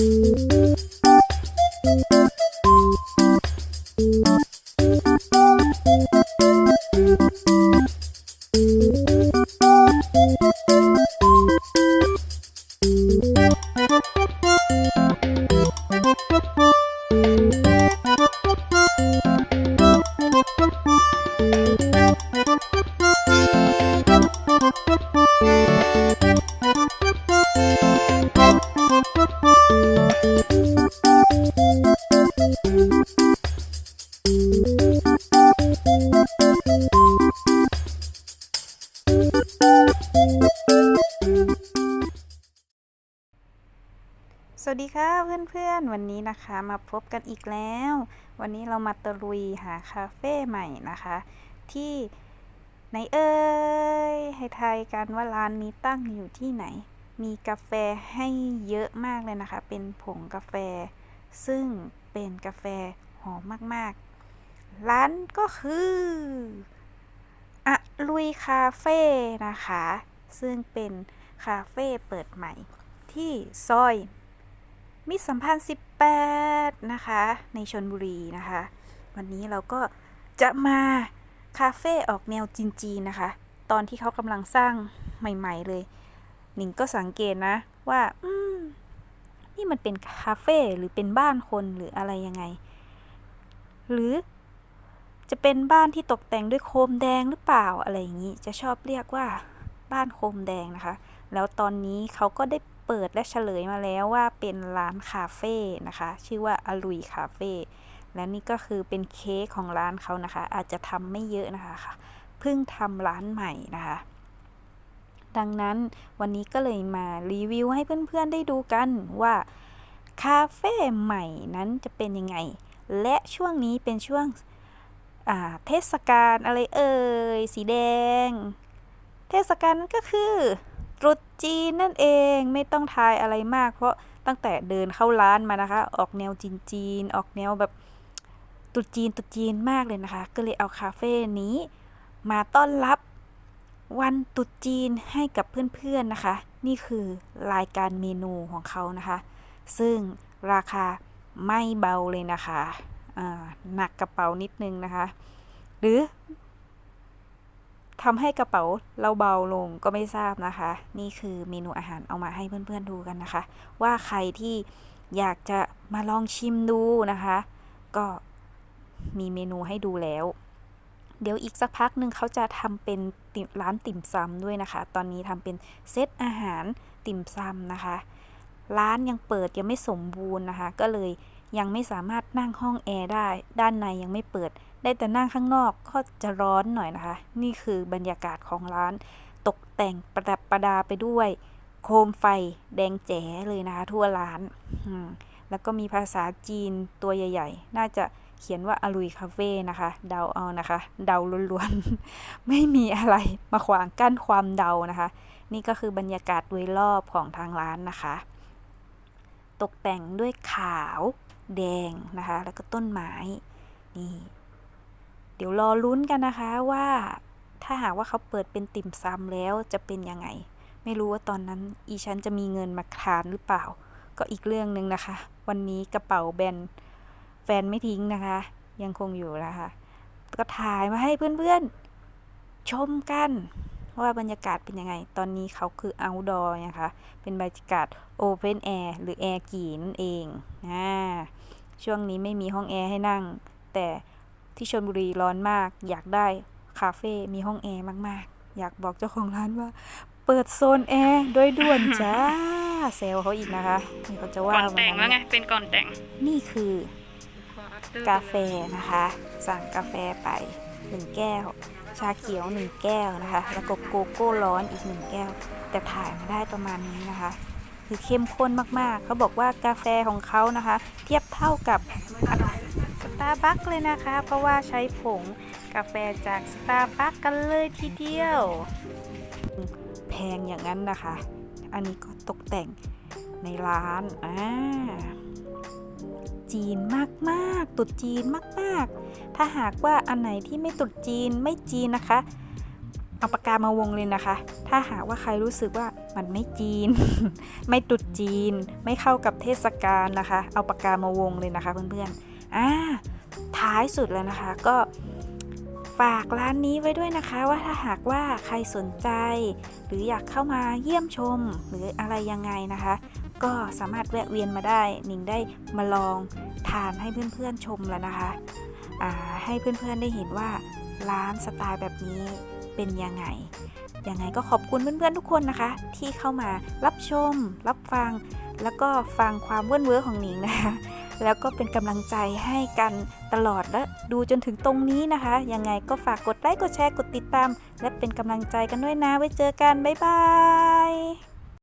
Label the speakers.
Speaker 1: Thank you. ดีค่ะเพื่อนๆ วันนี้นะคะมาพบกันอีกแล้ว วันนี้เรามาตะลุยหาคาเฟ่ใหม่นะคะ ที่ไหนเอ่ยให้ทายกันว่าร้านนี้ตั้งอยู่ที่ไหน มีกาแฟให้เยอะมากเลยนะคะ เป็นผงกาแฟ ซึ่งเป็นกาแฟหอมมากๆ ร้านก็คืออะลุยคาเฟ่นะคะ ซึ่งเป็นคาเฟ่เปิดใหม่ที่ซอย มิสัมพันธ์ 18 นะคะ ในชนบุรีนะคะ วันนี้เราก็จะมาคาเฟ่ออกแนวจีนๆนะคะ ตอนที่เขากำลังสร้างใหม่ๆเลย หนิงก็สังเกตนะว่าอืมนี่มันเป็นคาเฟ่หรือเป็นบ้านคนหรืออะไรยังไง หรือจะเป็นบ้านที่ตกแต่งด้วยโคมแดงหรือเปล่าอะไรอย่างนี้ จะชอบเรียกว่าบ้านโคมแดงนะคะ แล้วตอนนี้เขาก็ได้เปิดและเฉลยมาแล้วว่าเป็นร้านคาเฟ่นะคะ ชื่อว่าอลุยคาเฟ่และนี่ก็คือเป็นเค้กของร้านเขานะคะ อาจจะทำไม่เยอะนะคะเพิ่งทำร้านใหม่นะคะ ดังนั้นวันนี้ก็เลยมารีวิวให้เพื่อนๆได้ดูกันว่าคาเฟ่ใหม่นั้นจะเป็นยังไง และช่วงนี้เป็นช่วงเทศกาลอะไรเอ่ยสีแดง เทศกาลก็คือ ตรุษจีนนั่นเองไม่ต้องทายอะไรมาก เพราะตั้งแต่เดินเข้าร้านมานะคะ ออกแนวจีนจีนออกแนวแบบตุจีนตุจีนมากเลยนะคะ ก็เลยเอาคาเฟ่นี้ มาต้อนรับวันตุจีนให้กับเพื่อนๆนะคะ นี่คือรายการเมนูของเขานะคะ ซึ่งราคาไม่เบาเลยนะคะหนักกระเป๋านิดนึงนะคะ หรือ ทำให้กระเป๋าเราเบาลงก็ไม่ทราบนะคะ นี่คือเมนูอาหารเอามาให้เพื่อนๆดูกันนะคะ ว่าใครที่อยากจะมาลองชิมดูนะคะ ก็มีเมนูให้ดูแล้ว เดี๋ยวอีกสักพักหนึ่งเขาจะทำเป็นร้านติ่มซำด้วยนะคะ ตอนนี้ทำเป็นเซตอาหารติ่มซำนะคะ ร้านยังเปิดยังไม่สมบูรณ์นะคะ ก็เลย ยังไม่สามารถนั่งห้องแอร์ได้ ด้านในยังไม่เปิด ได้แต่นั่งข้างนอกก็จะร้อนหน่อยนะคะ นี่คือบรรยากาศของร้าน ตกแต่งประดับประดาไปด้วย โคมไฟแดงแจ๋เลยนะคะ ทั่วร้าน แล้วก็มีภาษาจีนตัวใหญ่ ๆ น่าจะเขียนว่าอลุยคาเฟ่นะคะ เดาเอานะคะ เดาล้วนๆ ไม่มีอะไรมาขวางกั้นความเดานะคะ นี่ก็คือบรรยากาศโดยรอบของทางร้านนะคะ ตกแต่งด้วยขาว แดงนะคะ แล้วก็ต้นไม้นี่เดี๋ยวรอลุ้นกันนะคะว่าถ้าหากว่าเขาเปิดเป็นติ่มซำแล้วจะเป็นยังไง ไม่รู้ว่าตอนนั้นอีฉันจะมีเงินมาคานหรือเปล่า ก็อีกเรื่องหนึ่งนะคะ วันนี้กระเป๋าแบนแฟนไม่ทิ้งนะคะ ยังคงอยู่นะคะ ก็ถ่ายมาให้เพื่อนๆ ชมกัน ว่าบรรยากาศเป็นยังไง ตอนนี้เขาคือ outdoor นะคะ เป็นบรรยากาศ open air หรือ air กี่นั่นเองอ่าช่วงนี้ไม่มีห้องแอร์ให้นั่ง แต่ที่ชลบุรีร้อนมาก อยากได้คาเฟ่มีห้องแอร์มากๆ อยากบอกเจ้าของร้านว่า เปิดโซนแอร์โดยด่วนจ้าเซลเขาอีกนะคะเขาจะว่า
Speaker 2: ก่อนแต่งแล้วไง เป็นก่อนแต่ง
Speaker 1: นี่คือกาแฟนะคะ สั่งกาแฟไปหนึ่งแก้ว ชาเขียวหนึ่งแก้วนะคะ แล้วก็โกโก้ร้อนอีกหนึ่งแก้ว แต่ถ่ายมาได้ประมาณนี้นะคะ คือเข้มข้นมากๆ เขาบอกว่ากาแฟของเขานะคะ เทียบเท่ากับสตาร์บัคเลยนะคะ เพราะว่าใช้ผงกาแฟจากสตาร์บัคกันเลยทีเดียว แพงอย่างนั้นนะคะ อันนี้ก็ตกแต่งในร้าน อ่า จีนมากๆ ตุดจีนมาก ๆ ถ้าหากว่าอันไหนที่ไม่ตุดจีนไม่จีนนะคะ เอาปากกามาวงเลยนะคะ ถ้าหากว่าใครรู้สึกว่ามันไม่จีน ไม่ตุดจีน ไม่เข้ากับเทศกาลนะคะ เอาปากกามาวงเลยนะคะเพื่อนๆอ่าท้ายสุดแล้วนะคะก็ฝฝากร้านนี้ไว้ด้วยนะคะว่าถ้าหากว่าใครสนใจ หรืออยากเข้ามาเยี่ยมชมหรืออะไรยังไงนะคะ ก็สามารถแวะเวียนมาได้หนิงได้มาลองทานให้เพื่อนๆชมแล้วนะคะให้เพื่อนๆได้เห็นว่าร้านสไตล์แบบนี้เป็นยังไงยังไงก็ขอบคุณเพื่อนๆทุกคนนะคะ ที่เข้ามารับชม รับฟัง แล้วก็ฟังความเว่นเว้อของหนิงนะคะแล้วก็เป็นกำลังใจให้กันตลอดและดูจนถึงตรงนี้นะคะ ยังไงก็ฝากกดไลค์กดแชร์กดติดตาม และเป็นกำลังใจกันด้วยนะไว้เจอกัน บ๊ายบาย